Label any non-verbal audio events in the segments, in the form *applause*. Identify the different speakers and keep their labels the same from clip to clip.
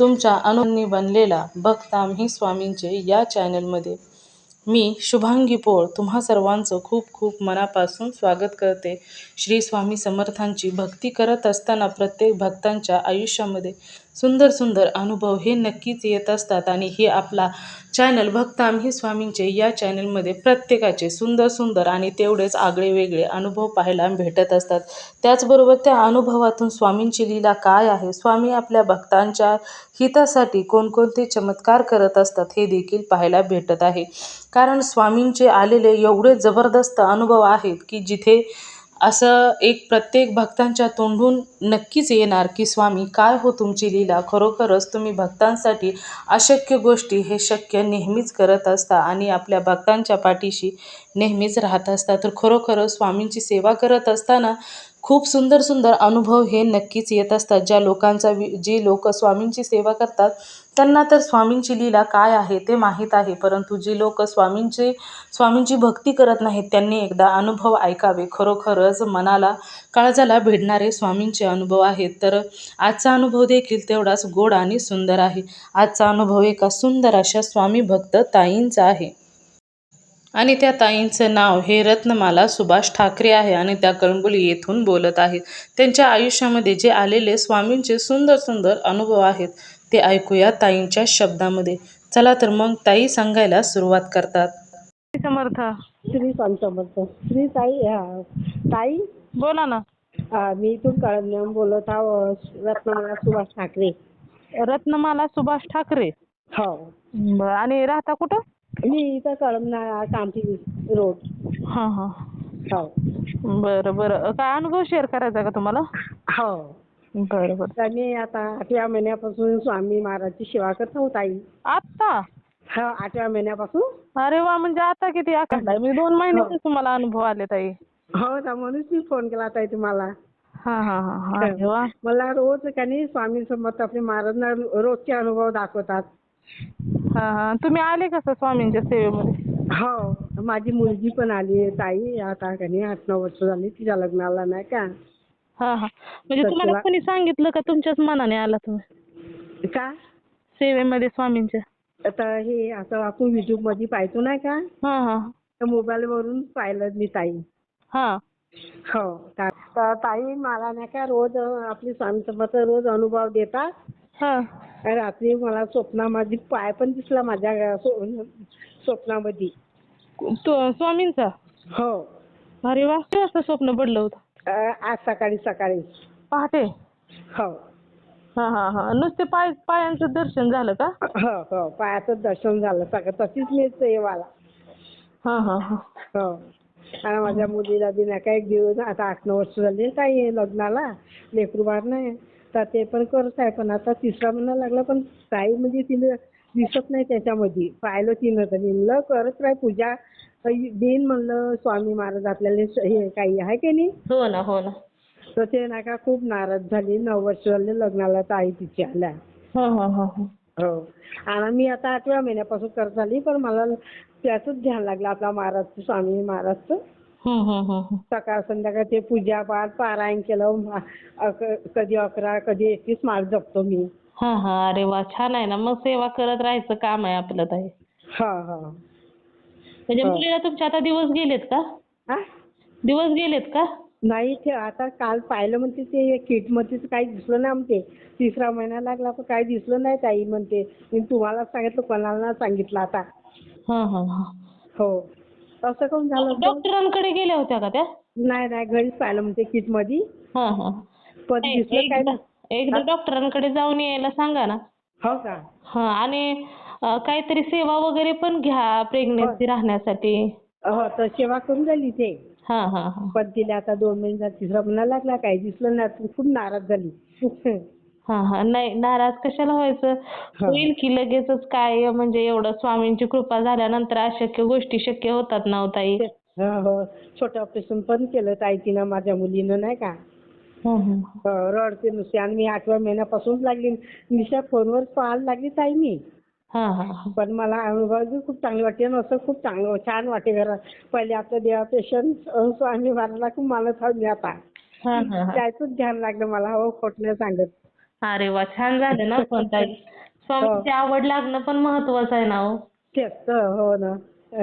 Speaker 1: तुमच्या अनुभवांनी बनलेला भक्त स्वामींचे या चॅनलमध्ये मी शुभांगी पोळ तुम्हा सर्वांचं खूप खूप मनापासून स्वागत करते. श्री स्वामी समर्थांची भक्ती करत असताना प्रत्येक भक्तांच्या आयुष्यामध्ये सुंदर सुंदर अनुभव हे नक्कीच येत असतात. आणि हे आपला चॅनल भक्त आम्ही स्वामींचे या चॅनलमध्ये प्रत्येकाचे सुंदर सुंदर आणि तेवढेच आगळे वेगळे अनुभव पाहायला भेटत असतात. त्याचबरोबर त्या अनुभवातून स्वामींची लीला काय आहे? स्वामी आपल्या भक्तांच्या हितासाठी कोणकोणते चमत्कार करत असतात हे देखील पाहायला भेटत आहे. कारण स्वामींचे आलेले एवढे जबरदस्त अनुभव आहेत की जिथे असं एक प्रत्येक भक्तांच्या तोंडून नक्कीच येणार की स्वामी काय हो तुमची लीला? खरोखरच तुम्ही भक्तांसाठी अशक्य गोष्टी हे शक्य नेहमीच करत असता आणि आपल्या भक्तांच्या पाठीशी नेहमीच राहत असता. तर खरोखरच स्वामींची सेवा करत असताना खूप सुंदर सुंदर अनुभव हे नक्कीच येत असतात. ज्या लोकांचा वि जी लोक स्वामींची सेवा करतात त्यांना तर स्वामींची लीला काय आहे ते माहीत आहे परंतु जी लोक स्वामींचे स्वामींची भक्ती करत नाहीत त्यांनी एकदा अनुभव ऐकावे. खरोखरच मनाला काळजाला भिडणारे स्वामींचे अनुभव आहेत. तर आजचा अनुभव देखील तेवढाच गोड आणि सुंदर आहे. आजचा अनुभव एका सुंदर अशा स्वामी भक्त ताईंचा आहे. आणि त्या ताईंचं नाव हे रत्नमाला सुभाष ठाकरे आहे आणि त्या कळंबोली येथून बोलत आहेत. त्यांच्या आयुष्यामध्ये जे आलेले स्वामींचे सुंदर सुंदर अनुभव आहेत ते ऐकूया ताईंच्या शब्दामध्ये. चला तर मग ताई सांगायला सुरुवात करतात. समर्थ.
Speaker 2: श्री स्वामी समर्थ. श्री ताई हा. ताई?
Speaker 1: बोला ना.
Speaker 2: हा, मी इथून कळमन्याहून बोलत आहो रत्नमाला सुभाष ठाकरे.
Speaker 1: रत्नमाला सुभाष ठाकरे?
Speaker 2: हो.
Speaker 1: आणि राहता कुठं?
Speaker 2: मी इथं कळमना कामठी रोड.
Speaker 1: हां हां.
Speaker 2: हो.
Speaker 1: बरं बरं. काय अनुभव शेअर करायचा का तुम्हाला?
Speaker 2: हो.
Speaker 1: बरं
Speaker 2: मी आता आठव्या महिन्यापासून स्वामी महाराजची सेवा करत आहो ताई
Speaker 1: आत्ता?
Speaker 2: हो आठव्या महिन्यापासून.
Speaker 1: अरे वा म्हणजे आता किती आकार आहे मी दोन महिन्याचे तुम्हाला अनुभव आले ताई.
Speaker 2: हो ना म्हणूनच मी फोन केला ताई तुम्हाला.
Speaker 1: हा हा हा हा अरे वा.
Speaker 2: मला रोज का नाही स्वामी समर्थ आपले महाराजांना रोजचे अनुभव दाखवतात.
Speaker 1: हा हा. तुम्ही आले कसं स्वामींच्या सेवेमध्ये?
Speaker 2: हो माझी मुलगी पण आली आहे ताई. आता का नाही आठ नऊ वर्ष झाली तिच्या लग्नाला नाही का?
Speaker 1: हा हा. म्हणजे तुम्हाला कोणी सांगितलं का तुमच्याच मनाने आला तुम्ही?
Speaker 2: का?
Speaker 1: सेवेमध्ये स्वामींच्या.
Speaker 2: आता हे आता आपण युट्यूबमध्ये पाहतो नाही का?
Speaker 1: हा हा.
Speaker 2: तर मोबाईल वरून पाहिलं मी ताई.
Speaker 1: हा.
Speaker 2: हो तर ताई मला नाही का रोज अं, आपली स्वामी समर्थ रोज अनुभव देतात.
Speaker 1: हा.
Speaker 2: रात्री मला स्वप्नामध्ये पाय पण दिसला माझ्या स्व- स्वप्नामध्ये.
Speaker 1: तो स्वामींचा?
Speaker 2: हो.
Speaker 1: अरे वा वाजता स्वप्न पडलं होतं?
Speaker 2: अं, आज सकाळी सकाळी.
Speaker 1: पहाटे?
Speaker 2: हो.
Speaker 1: हा हा हा. नुसते पाय पायांचं दर्शन झालं का?
Speaker 2: हो हो. पायाचं दर्शन झालं. सगळं तशीच मी सेवाला
Speaker 1: हा हा हा.
Speaker 2: हो. आणि माझ्या मुलीला बी नाही का एक दिवस आता आठ नऊ वर्ष झाली काही आहे लग्नाला. लेकरू बाळ नाही. तर ते पण करत आहे. पण आता तिसरा महिना लागला पण काही म्हणजे तिने दिसत नाही त्याच्यामध्ये. पाहिलं तिनं तर म्हणलं करत राह पूजा. देईन म्हणलं स्वामी महाराज आपल्याला हे काही आहे की नाही?
Speaker 1: हो ना हो ना.
Speaker 2: तर ते नाही का खूप नाराज झाली नऊ वर्ष झाले लग्नाला तर आई तिची आल्या.
Speaker 1: हा हा हा हा.
Speaker 2: आणि मी आता आठव्या महिन्यापासून करत आली पण मला त्याचंच ध्यान लागलं आपला महाराजचं स्वामी महाराजचं सकाळ संध्याकाळ ते पूजा पाठ पारायण केलं कधी अकरा कधी एकवीस माळ जपतो मी.
Speaker 1: हा हा. अरे वा छान आहे ना. मग सेवा करत राहायचं काम आहे आपलं ताई.
Speaker 2: हा हा.
Speaker 1: म्हणजे. मुलीला तुमच्या आता दिवस गेलेत का?
Speaker 2: हा?
Speaker 1: दिवस गेलेत का?
Speaker 2: नाही ते आता काल पाहिलं म्हणते ते किटमध्ये काही दिसलं नाही म्हणते तिसरा महिना लागला पण काही दिसलं नाही ताई म्हणते. मी तुम्हाला सांगितलं कोणाला नाही सांगितलं आता.
Speaker 1: हा हा हा.
Speaker 2: हो. असं काऊन झालं?
Speaker 1: डॉक्टरांकडे गेल्या होत्या का त्या?
Speaker 2: नाही नाही घरीच पाहिलं म्हणते किटमध्ये
Speaker 1: हा हा.
Speaker 2: पण
Speaker 1: नाही,
Speaker 2: दिसलं काय
Speaker 1: एकदा एकदा डॉक्टरांकडे जाऊन यायला सांगा ना.
Speaker 2: हो का?
Speaker 1: हा आणि अं, काहीतरी सेवा वगैरे पण घ्या प्रेग्नेन्सी राहण्यासाठी.
Speaker 2: हो तर सेवा करून झाली ते.
Speaker 1: हा हा हा.
Speaker 2: पण तिला आता दोन महिन्याचा तिसरा महिना लागला काही दिसलं नाही ती खूप नाराज झाली.
Speaker 3: हा हा. नाही नाराज कशाला व्हायचं? होईल की लगेचच काय म्हणजे एवढं स्वामींची कृपा झाल्यानंतर अशक्य गोष्टी शक्य होतात ना हो ताई?
Speaker 2: हो हो. छोटं ऑपरेशन पण केलं ताई तिनं माझ्या मुलीनं नाही का?
Speaker 3: हं, हं.
Speaker 2: हो, रडते नुसती. आणि मी आठव्या महिन्यापासूनच लागली. निशा फोनवर पाहायला लागली ताई मी
Speaker 3: हा हा हा
Speaker 2: पण मला अनुभव बी खूप चांगले वाटते आणि असं खूप चांगलं छान वाटे घरात. पहिले आपलं देवा पेशंट स्वामी महाराजला खूप मानत आहोत मी आता.
Speaker 3: हा हा हा.
Speaker 2: त्याचंच ध्यान लागलं मला हो खोट नाही सांगत.
Speaker 3: अरे वा छान झालं ना पण ताई. स्वामींची आवड लागणं पण महत्वाचं आहे ना हो.
Speaker 2: तेच तर, हो ना. *laughs*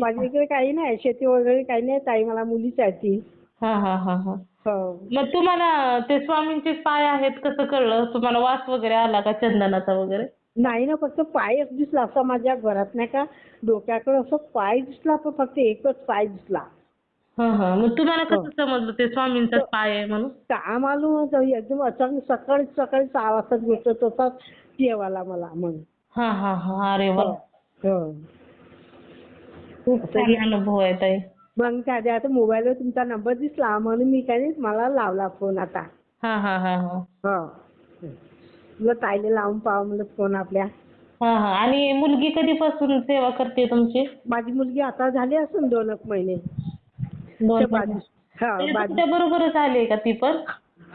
Speaker 2: माझ्या इकडे काही नाही शेती वगैरे काही नाही ताई मला मुलीच आहे ती.
Speaker 3: हा हा हा हा.
Speaker 2: हो.
Speaker 3: मग तुम्हाला ते स्वामींचे पाय आहेत कसं कळलं? तुम्हाला वास वगैरे आला का चंदनाचा वगैरे?
Speaker 2: नाही ना फक्त पायच दिसला असा माझ्या घरात नाही का? डोक्याकडे असं पाय दिसला पण फक्त एकच पाय दिसला.
Speaker 3: हा हा. मग तुम्हाला कसं समजलं ते स्वामींचाच पाय आहे म्हणून?
Speaker 2: का मालूम होतं एकदम अचानक सकाळी सकाळी सहा वाजता भेटत तसाच येवाला मला मग.
Speaker 3: हा हा हा. अरे वा.
Speaker 2: हो
Speaker 3: खूप छान अनुभव आहे ताई.
Speaker 2: मग काय ते आता मोबाईलवर तुमचा नंबर दिसला म्हणून मी काय नाही मला लावला फोन आता.
Speaker 3: हा हा हा हा.
Speaker 2: हो. तुला ताईला लावून पाहा म्हणलं फोन आपल्या.
Speaker 3: हा हा. आणि मुलगी कधीपासून सेवा करते तुमची?
Speaker 2: माझी मुलगी आता झाली असेल दोन एक महिने.
Speaker 3: दोन
Speaker 2: त्या बाजू हा बाजू
Speaker 3: तुमच्या बरोबरच आली का ती पण?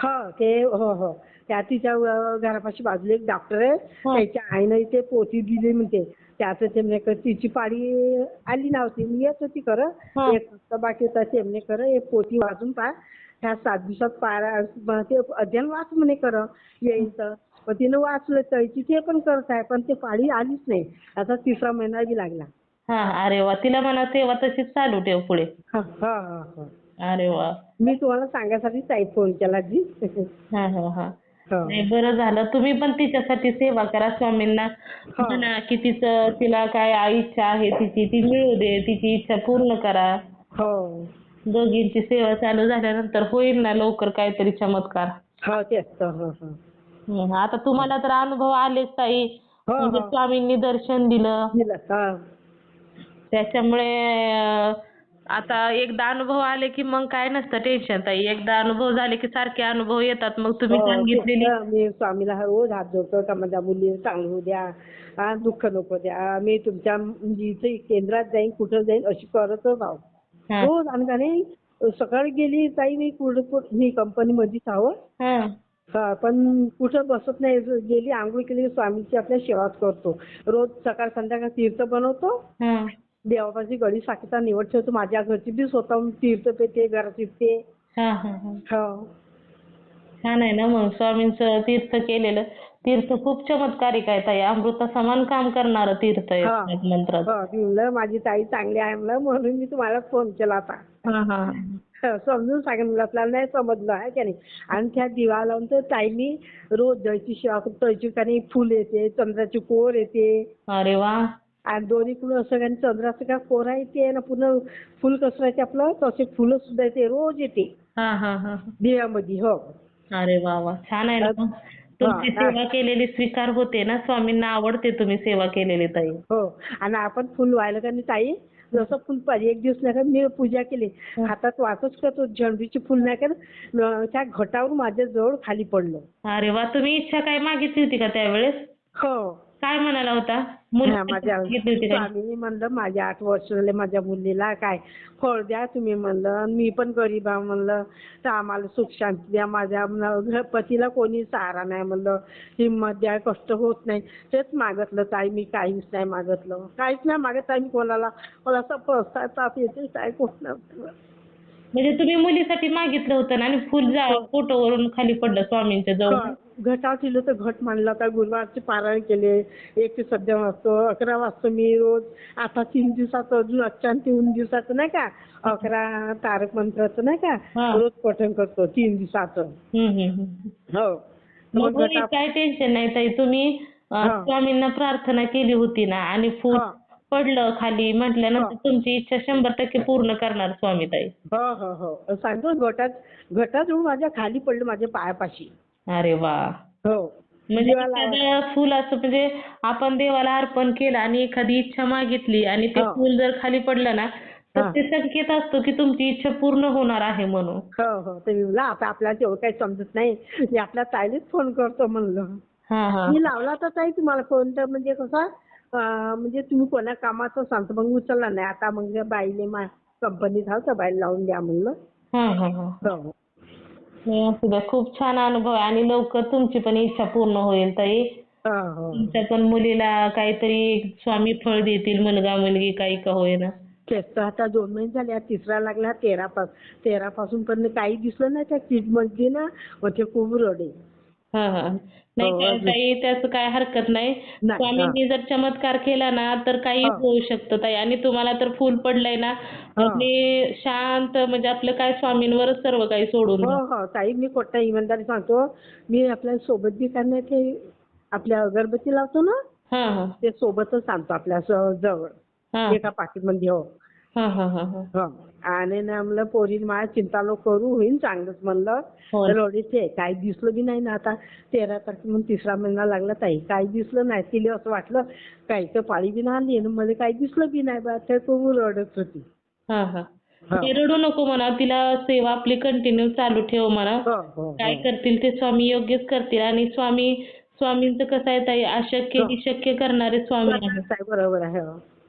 Speaker 2: हो ते हो हो. त्या तिच्या अं, घरापाशी बाजूला एक डॉक्टर आहे. त्याच्या आईनं इथे पोती दिली म्हणते. त्याचं ते म्हणे क- तिची पाळी आली नव्हती. मी येत होती खरं.
Speaker 3: हा.
Speaker 2: एक हप्ता बाकी होता ते म्हणे खरं. हे पोती वाजून पहा. ह्या सात दिवसात पारा म ते अध्ययन वाच म्हणे खरं. येईल तर. मग तिनं वाचलं तळची ते पण करत आहे पण ते पाळी आलीच नाही. आता तिसरा महिना बी लागला.
Speaker 3: हा अरे वा. तिला म्हणा सेवा तशीच चालू ठेव पुढे.
Speaker 2: हा हा हा हा.
Speaker 3: अरे वा.
Speaker 2: मी तुम्हाला सांगायसाठी ताई फोन केला जी.
Speaker 3: हा हा हा.
Speaker 2: हो.
Speaker 3: नाही बरं झालं. तुम्ही पण तिच्यासाठी सेवा करा स्वामींना. म्हणा की तिचं तिला काय इच्छा आहे तिची ती मिळू दे. तिची इच्छा पूर्ण करा.
Speaker 2: हो.
Speaker 3: दोघींची सेवा चालू झाल्यानंतर होईल ना लवकर काहीतरी चमत्कार.
Speaker 2: हो तेच तर. हो हो.
Speaker 3: हं, आता तुम्हाला तर अनुभव आलेच ताई.
Speaker 2: हो,
Speaker 3: म्हणजे
Speaker 2: हो.
Speaker 3: स्वामींनी दर्शन दिलं.
Speaker 2: दिलं हा.
Speaker 3: त्याच्यामुळे अं, आता एकदा अनुभव आले की मग काय नसतं टेन्शन ताई. एकदा अनुभव झाले की सारखे अनुभव येतात. मग तुम्ही
Speaker 2: हो,
Speaker 3: सांगितलेली.
Speaker 2: मी स्वामीला रोज हात जोडतो. का माझ्या मुली चांगलं होऊ द्या हा दुःख नको द्या. मी तुमच्या इथे केंद्रात जाईन कुठं जाईन अशी करतच
Speaker 3: हा.
Speaker 2: रोज आणि का नाही सकाळी गेली ताई मी कुठं कुठं- मी कंपनीमध्येच आहो.
Speaker 3: हा.
Speaker 2: हा पण कुठं बसत नाही गेली आंघोळ केली स्वामीची आपल्या सेवाच करतो. रोज सकाळ संध्याकाळ तीर्थ बनवतो.
Speaker 3: हा.
Speaker 2: देवापाशी गडी साखीचा निवड ठेवतो. माझ्या घरची बी स्वतः तीर्थ पेते घरात फिरते
Speaker 3: हा, हा, हा.
Speaker 2: हो.
Speaker 3: छान आहे ना मग स्वामींचं तीर्थ केलेलं. तीर्थ खूप चमत्कारिक आहे ताई. अमृता समान काम करणारं तीर्थ आहे. मंत्रात
Speaker 2: हो माझी ताई चांगली आहे म्हणून मी तुम्हाला फोन केला आता.
Speaker 3: हा हा
Speaker 2: हो, समजून सांगेन आपल्याला नाही समजलं आहे का नाही. आणि त्या दिवा लावून तर ताईनी रोज जयची सेवा करतो. काही फुल येते चंद्राची कोर येते.
Speaker 3: अरे वा.
Speaker 2: आणि दोन्हीकडून असं काही चंद्राचं का कोरा येते आणि पुन्हा फुल कसं राहते आपलं तसे फुलं सुद्धा येते रोज येते.
Speaker 3: हा हा हा
Speaker 2: दिव्यामध्ये हो.
Speaker 3: अरे वा वा. छान आहे ना. तुमची. सेवा केलेली स्वीकार होते ना स्वामींना आवडते तुम्ही सेवा केलेली ताई.
Speaker 2: हो. आणि आपण फुल व्हायला का नाही ताई? जसं फुल पाहिजे एक दिवस नाही का मी पूजा केली. हातात वाचच करतो झेंडूची फुल नाही का त्या घटावर माझ्या जवळ खाली पडलं.
Speaker 3: अरे वा तुम्ही इच्छा काय मागितली होती का त्यावेळेस?
Speaker 2: हो.
Speaker 3: काय म्हणाला होता?
Speaker 2: माझ्या स्वामींनी म्हणलं माझ्या आठ वर्ष झाले माझ्या मुलीला. काय? फळ द्या तुम्ही म्हणलं. मी पण गरीब आहे म्हणलं. तर आम्हाला सुख शांती द्या. माझ्या पतीला कोणी सहारा नाही म्हणलं. हिंमत द्या कष्ट होत नाही. तेच मागितलं ताई. मी काहीच नाही मागितलं. काहीच नाही मागत ताई मी कोणाला मला असं पस्ताप येते काय कोण
Speaker 3: म्हणजे तुम्ही मुलीसाठी मागितलं होतं ना आणि फुल जा फोटोवरून खाली पडलं स्वामींच्या जवळ
Speaker 2: घटात दिलं तर घट मांडला होता गुरुवारचे पारायण केले एक ते सध्या वाजतो अकरा वाजता मी रोज आता तीन दिवसात अजून आणि तीन दिवसाचं नाही का अकरा तारक मंत्राचं नाही का
Speaker 3: हा.
Speaker 2: रोज पठण करतो तीन दिवसाचं. हो
Speaker 3: मग काय टेन्शन नाही ताई तुम्ही
Speaker 2: हा.
Speaker 3: स्वामींना प्रार्थना केली होती ना आणि फूल
Speaker 2: हा.
Speaker 3: पडलं खाली म्हटल्यानंतर तुमची इच्छा शंभर टक्के पूर्ण करणार स्वामी ताई
Speaker 2: हो हो हो. सांगतो घटात घटात माझ्या खाली पडलं माझ्या पायापाशी.
Speaker 3: अरे वा.
Speaker 2: हो.
Speaker 3: म्हणजे. एखादं फुल असं म्हणजे आपण देवाला अर्पण केलं आणि एखादी इच्छा मागितली आणि ते
Speaker 2: हा.
Speaker 3: फुल जर खाली पडलं ना तर
Speaker 2: हा.
Speaker 3: ते संकेत असतो की तुमची इच्छा पूर्ण होणार आहे म्हणून.
Speaker 2: हो हो. ते आता आपल्याला तेवढं काही समजत नाही. मी आपल्या ताईलाच फोन करतो म्हणलं.
Speaker 3: हा हा.
Speaker 2: मी लावला तर ताई तुम्हाला फोन तर म्हणजे कसं म्हणजे तुम्ही कोणा कामाचं सांगतो? मग उचलला नाही. आता मग बाईने कंपनीत हा तर बाईला लावून द्या म्हणलं.
Speaker 3: हा हा हा.
Speaker 2: हो.
Speaker 3: नाही, असू द्या. खूप छान अनुभव आहे. आणि लवकर तुमची पण इच्छा पूर्ण होईल ताई.
Speaker 2: हो हो.
Speaker 3: तुमच्या पण मुलीला काहीतरी स्वामी फळ देतील मुलगा मुलगी काही का होईना.
Speaker 2: तेच तर. आता दोन महिने झाले. तिसरा लागला तेरा पास तेरा पासून पण काही दिसलं नाही त्या किटमध्ये ना. मग ते खूप रडे
Speaker 3: हा हा. नाही
Speaker 2: हो,
Speaker 3: ताई त्याचं काय हरकत नाही.
Speaker 2: नाही,
Speaker 3: स्वामींनी जर चमत्कार केला ना तर काही
Speaker 2: हा.
Speaker 3: होऊ शकतं ताई. आणि तुम्हाला तर फुल पडलंय ना
Speaker 2: हा.
Speaker 3: आपली शांत म्हणजे आपलं काय स्वामींवरच सर्व काही सोडून
Speaker 2: हो
Speaker 3: द्या.
Speaker 2: हो. ताई मी कोणत्या इमानदारी सांगतो मी आपल्यासोबत बी करणार ते आपल्या अगरबत्ती लावतो ना
Speaker 3: हा हा.
Speaker 2: ते सोबतच आणतो आपल्या स- जवळ.
Speaker 3: हा.
Speaker 2: एका पाकिटमध्ये हो. आणि ना म्हणलं पोरी मला चिंता नको करू होईन चांगलंच म्हणलं.
Speaker 3: हो.
Speaker 2: रडीचे काही दिसलं बी नाही ना आता. तेरा तारखे म्हणून तिसरा महिना लागला ताई. काही दिसलं नाही. तिला असं वाटलं काही तर पाळी बी नाही आली आणि मध्ये काही दिसलं बी नाही बा. ते खूप रडत होती.
Speaker 3: हा हा.
Speaker 2: हो.
Speaker 3: ते रडू नको म्हणा. तिला सेवा आपली कंटिन्यू चालू ठेव म्हणा.
Speaker 2: हो हो
Speaker 3: काय
Speaker 2: हो.
Speaker 3: करतील ते स्वामी योग्यच करतील. आणि स्वामी स्वामींचं कसं आहे ताई? अशक्य
Speaker 2: हो.
Speaker 3: शक्य करणारे स्वामी
Speaker 2: बरोबर आहे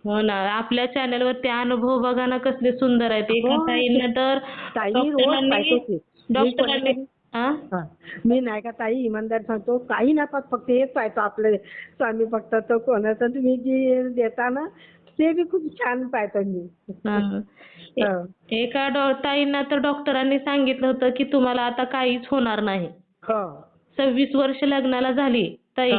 Speaker 2: हो.
Speaker 3: ना आपल्या चॅनलवर ते अनुभव बघा ना कसले सुंदर आहेत एका
Speaker 2: हो.
Speaker 3: ताईंना तर
Speaker 2: ताई मी रोज
Speaker 3: डॉक्टरांनी
Speaker 2: पाहतो ते. मी
Speaker 3: डॉक्टरांनी
Speaker 2: कोणाकडे-
Speaker 3: हा?
Speaker 2: हा. मी नाही का ताई इमानदार सांगतो काही नाही पाहत फक्त हेच पाहतो आपले स्वामी फक्त तो कोणाचं तुम्ही जे देता ना ते बी खूप छान पाहतो मी
Speaker 3: हा.
Speaker 2: हो.
Speaker 3: एका डॉ ताईंना तर डॉक्टरांनी सांगितलं होतं की तुम्हाला आता काहीच होणार नाही
Speaker 2: हो
Speaker 3: सव्वीस वर्ष लग्नाला झाली ताई.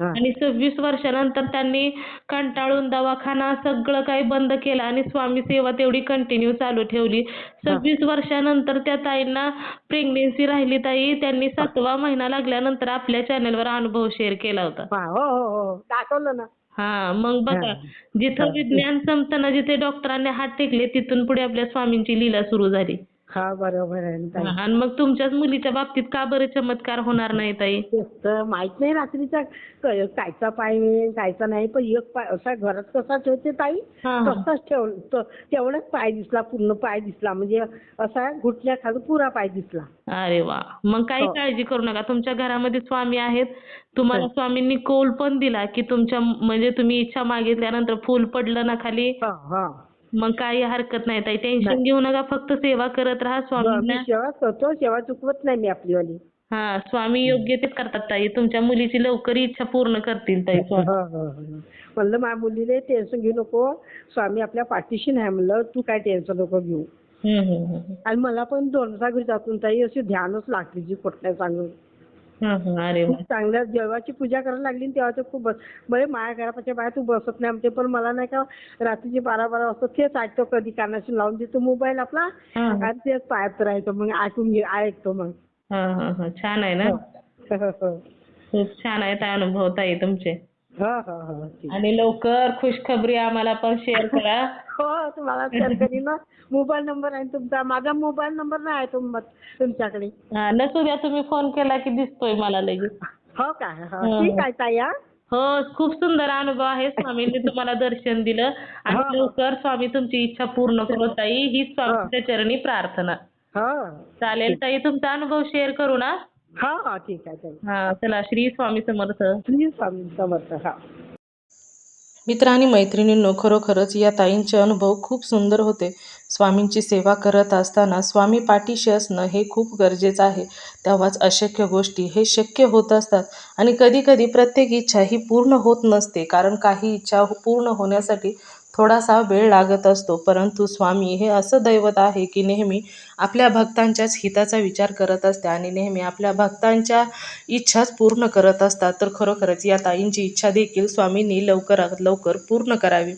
Speaker 3: आणि सव्वीस वर्षानंतर त्यांनी कंटाळून दवाखाना सगळं काही बंद केलं आणि स्वामी सेवा तेवढी कंटिन्यू चालू ठेवली. सव्वीस वर्षानंतर त्या ताईंना प्रेग्नेन्सी राहिली ताई. त्यांनी सातवा महिना लागल्यानंतर आपल्या चॅनलवर अनुभव शेअर केला होता.
Speaker 2: हा, हो हो. दाखवलं ना.
Speaker 3: हा मग बघा. जिथं. विज्ञान संपतं ना जिथे डॉक्टरांनी हात टेकले तिथून पुढे आपल्या स्वामींची लीला सुरू झाली.
Speaker 2: हा बरोबर आहे ना ताई.
Speaker 3: हा, आणि मग तुमच्याच मुलीच्या बाबतीत का बरं चमत्कार होणार नाही ताई?
Speaker 2: तेच तर माहीत नाही रात्रीचा क- कायचा पाय आहे, कायचा नाही पण एक पाय असा घरात कसा ठेवते ताई?
Speaker 3: हा, हा.
Speaker 2: तसाच ठेव त- तेवढाच पाय दिसला पूर्ण पाय दिसला म्हणजे असा घुटल्या खाली पुरा पाय दिसला.
Speaker 3: अरे वा. मग काही
Speaker 2: हो.
Speaker 3: काळजी करू नका. तुमच्या घरामध्ये स्वामी आहेत. तुम्हाला स्वामींनी कौल पण दिला की तुमच्या म्हणजे तुम्ही इच्छा मागितल्यानंतर फूल पडलं ना खाली?
Speaker 2: हा हा.
Speaker 3: मग काही हरकत नाही ताई टेन्शन. घेऊ नका फक्त सेवा करत राहा स्वामींना
Speaker 2: सेवा करतो सेवा चुकवत नाही मी आपली वाली
Speaker 3: हा स्वामी योग्य ते करतात ताई तुमच्या मुलीची लवकर इच्छा पूर्ण करतील ताई स्वामी.
Speaker 2: हो, हो, हो. म्हणलं माझ्या मुलीला टेन्शन घेऊ नको स्वामी आपल्या पाठीशी नाही म्हणलं तू काय टेन्शन नको घेऊ
Speaker 3: हम्म, हम्म, हम्म.
Speaker 2: आणि मला पण दोन घरी जातून ताई अशी ध्यानच लागली जी कुठल्या सांगून.
Speaker 3: अरे वा
Speaker 2: खूप चांगल्या देवाची पूजा करायला लागली ना तेव्हा ते खूप बस बरे माझ्या घरापाच्या बाहेर तू बसत नाही म्हणते पण मला नाही का रात्रीचे बारा बारा वाजता तेच ऐकतो कधी कानाशी लावून देतो मोबाईल आपला
Speaker 3: हा.
Speaker 2: आणि तेच पाहत राहतो मग ऐकून घे ऐकतो मग
Speaker 3: हा, हा, हा. छान आहे ना
Speaker 2: हो हो *laughs*
Speaker 3: खूप छान आहेत अनुभव ताई तुमचे
Speaker 2: हो हो हो ठीक.
Speaker 3: आणि लवकर खुशखबरी आम्हाला पण शेअर करा. *laughs*
Speaker 2: हो तुम्हाला शेअर करीन ना. मोबाईल नंबर आहे तुमचा. माझा मोबाईल नंबर नाही आहे तुम तुमच्याकडे.
Speaker 3: हा, नसू द्या तुम्ही फोन केला की दिसतोय मला लगेच.
Speaker 2: हो का? हो
Speaker 3: हो,
Speaker 2: ठीक
Speaker 3: हो.
Speaker 2: आहे ताई हा.
Speaker 3: हो खूप सुंदर अनुभव आहे स्वामींनी तुम्हाला दर्शन दिलं. आणि
Speaker 2: हो.
Speaker 3: लवकर स्वामी तुमची इच्छा पूर्ण करत ताई. हीच स्वामीच्या चरणी प्रार्थना.
Speaker 2: हो.
Speaker 3: चालेल ताई तुमचा अनुभव शेअर करू ना.
Speaker 2: हो हो ठीक आहे
Speaker 3: हा चला श्री स्वामी समर्थ.
Speaker 2: प्लीज स्वामी समर्थ हा.
Speaker 3: मित्र आणि मैत्रिणींनो खरोखरच या ताईंचे अनुभव खूप सुंदर होते. स्वामींची सेवा करत असताना स्वामी पाठीशी असणं हे खूप गरजेचं आहे. तेव्हाच अशक्य गोष्टी हे शक्य होत असतात. आणि कधीकधी प्रत्येक इच्छा ही पूर्ण होत नसते कारण काही इच्छा पूर्ण होण्यासाठी थोडासा वेळ लागत असतो. परंतु स्वामी हे असं दैवत आहे की नेहमी आपल्या भक्तांच्याच हिताचा विचार करत असते आणि नेहमी आपल्या भक्तांच्या इच्छाच पूर्ण करत असतात. तर खरोखरच या ताईंची इच्छा देखील स्वामींनी लवकरात लवकर पूर्ण करावी.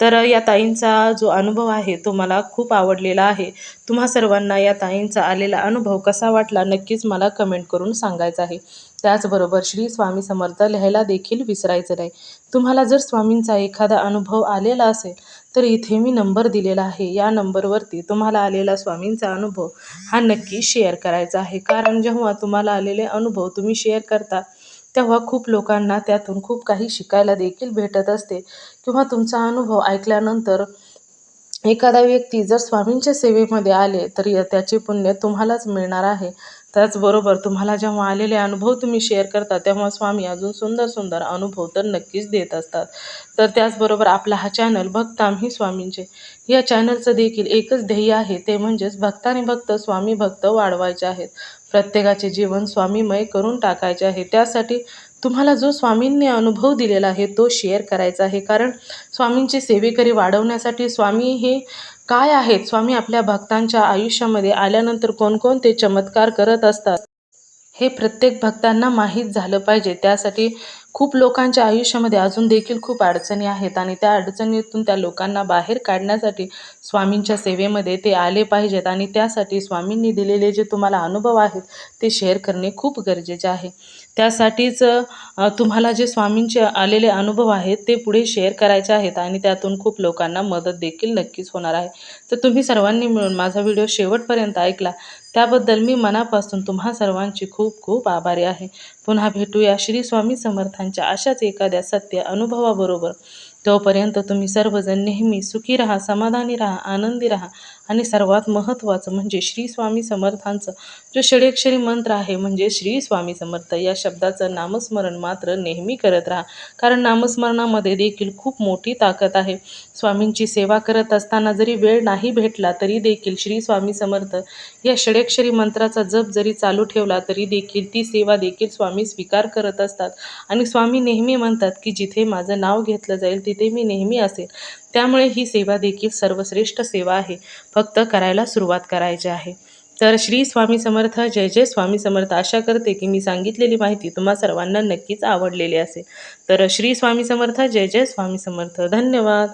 Speaker 3: तर या ताईंचा जो अनुभव आहे तो मला खूप आवडलेला आहे. तुम्हा सर्वांना या ताईंचा आलेला अनुभव कसा वाटला नक्कीच मला कमेंट करून सांगायचं आहे. त्याचबरोबर श्री स्वामी समर्थ लिहायला देखील विसरायचं नाही. तुम्हाला जर स्वामींचा एखादा अनुभव आलेला असेल तर इथे मी नंबर दिलेला आहे. या नंबरवरती तुम्हाला आलेला स्वामींचा अनुभव हा नक्की शेअर करायचा आहे. कारण जेव्हा तुम्हाला आलेले अनुभव तुम्ही शेअर करता तेव्हा खूप लोकांना त्यातून खूप काही शिकायला देखील भेटत असते. किंवा तुमचा अनुभव ऐकल्यानंतर
Speaker 1: एखादा व्यक्ती जर स्वामींच्या सेवेमध्ये आले तर त्याचे पुण्य तुम्हालाच मिळणार आहे. त्याचबरोबर तुम्हाला जेव्हा आलेले अनुभव तुम्ही शेअर करता तेव्हा स्वामी अजून सुंदर सुंदर अनुभव तर नक्कीच देत असतात. तर त्याचबरोबर आपला हा चॅनल भक्त ही स्वामींचे. या चॅनलचं देखील एकच ध्येय आहे ते म्हणजेच भक्ताने भक्त स्वामी भक्त वाढवायचे आहेत. प्रत्येकाचे जीवन स्वामीमय करून टाकायचे आहे. त्यासाठी तुम्हाला जो स्वामींनी अनुभव दिलेला आहे तो शेअर करायचा आहे. कारण स्वामींची सेवेकरी वाढवण्यासाठी स्वामी हे काय आहेत? स्वामी आपल्या भक्तांच्या आयुष्यामध्ये आल्यानंतर कोणकोणते चमत्कार करत असतात? हे प्रत्येक भक्तांना माहीत झालं पाहिजे. त्यासाठी खूप लोकांच्या आयुष्यामध्ये अजून देखील खूप अडचणी आहेत आणि त्या अडचणीतून त्या लोकांना बाहेर काढण्यासाठी स्वामींच्या सेवेमध्ये ते आले पाहिजेत आणि त्यासाठी स्वामींनी दिलेले जे तुम्हाला अनुभव आहेत ते शेअर करणे खूप गरजेचे आहे. त्यासाठीच तुम्हाला जे स्वामींचे आलेले अनुभव आहेत ते पुढे शेअर करायचे आहेत आणि त्यातून खूप लोकांना मदत देखील नक्कीच होणार आहे. तर तुम्ही सर्वांनी मिळून माझा व्हिडिओ शेवटपर्यंत ऐकला. त्याबद्दल मी मनापासून तुम्हा सर्वांची खूप खूप आभारी आहे. पुन्हा भेटूया श्री स्वामी समर्थांच्या अशाच एखाद्या सत्य अनुभवाबरोबर. तोपर्यंत तुम्ही सर्वजण नेहमी सुखी राहा समाधानी राहा आनंदी राहा. आणि सर्वात महत्त्वाचं म्हणजे श्री स्वामी समर्थांचं जो षडेक्षरी मंत्र आहे. म्हणजे श्री स्वामी समर्थ या शब्दाचं नामस्मरण मात्र नेहमी करत राहा. कारण नामस्मरणामध्ये देखील खूप मोठी ताकद आहे. स्वामींची सेवा करत असताना जरी वेळ नाही भेटला तरी देखील श्री स्वामी समर्थ या षडेक्षरी मंत्राचा जप जरी चालू ठेवला तरी देखील ती सेवा देखील स्वामी स्वीकार करत असतात. आणि स्वामी नेहमी म्हणतात की जिथे माझं नाव घेतलं जाईल तिथे मी नेहमी असेल त्यामुळे ही सेवा देखील सर्वश्रेष्ठ सेवा आहे. फक्त करायला सुरुवात करायची आहे. तर श्री स्वामी समर्थ जय जय स्वामी समर्थ आशा करते की मी सांगितलेली माहिती तुम्हा सर्वांना नक्कीच आवडलेली असेल. तर श्री स्वामी समर्थ जय जय स्वामी समर्थ. धन्यवाद.